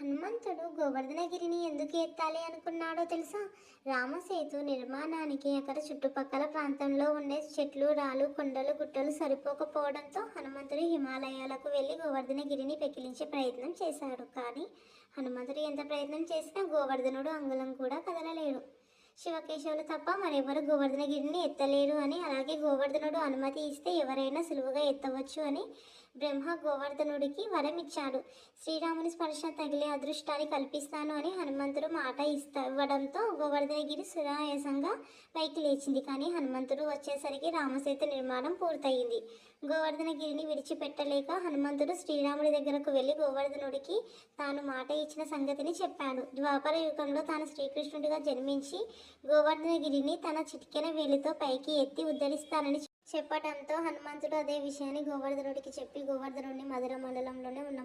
హనుమంతుడు గోవర్ధనగిరిని ఎందుకు ఎత్తాలి అనుకున్నాడో తెలుసా? రామసేతు నిర్మాణానికి అక్కడ చుట్టుపక్కల ప్రాంతంలో ఉండే చెట్లు రాళ్ళు కొండలు గుట్టలు సరిపోకపోవడంతో హనుమంతుడు హిమాలయాలకు వెళ్ళి గోవర్ధనగిరిని పెకిలించే ప్రయత్నం చేశాడు. కానీ హనుమంతుడు ఎంత ప్రయత్నం చేసినా గోవర్ధనుడు అంగుళం కూడా కదలలేడు. శివకేశవులు తప్ప మరెవరు గోవర్ధనగిరిని ఎత్తలేరు అని అలాగే గోవర్ధనుడు అనుమతి ఇస్తే ఎవరైనా సులువుగా ఎత్తవచ్చు అని బ్రహ్మ గోవర్ధనుడికి వరం ఇచ్చాడు శ్రీరాముని స్పర్శ తగిలే అదృష్టాన్ని కల్పిస్తాను అని హనుమంతుడు మాట ఇస్తా ఇవ్వడంతో గోవర్ధనగిరి సురాయాసంగా పైకి లేచింది. కానీ హనుమంతుడు వచ్చేసరికి రామసేతు నిర్మాణం పూర్తయింది. గోవర్ధనగిరిని విడిచిపెట్టలేక హనుమంతుడు శ్రీరాముడి దగ్గరకు వెళ్ళి గోవర్ధనుడికి తాను మాట ఇచ్చిన సంగతిని చెప్పాడు. ద్వాపర యుగంలో తాను శ్రీకృష్ణుడిగా జన్మించి గోవర్ధనగిరిని తన చిటికెన వేలితో పైకి ఎత్తి ఉద్ధరిస్తానని చెప్పడంతో హనుమంతుడు అదే విషయాన్ని గోవర్ధనుడికి చెప్పి గోవర్ధనుడిని మధుర మండలంలోనే ఉన్న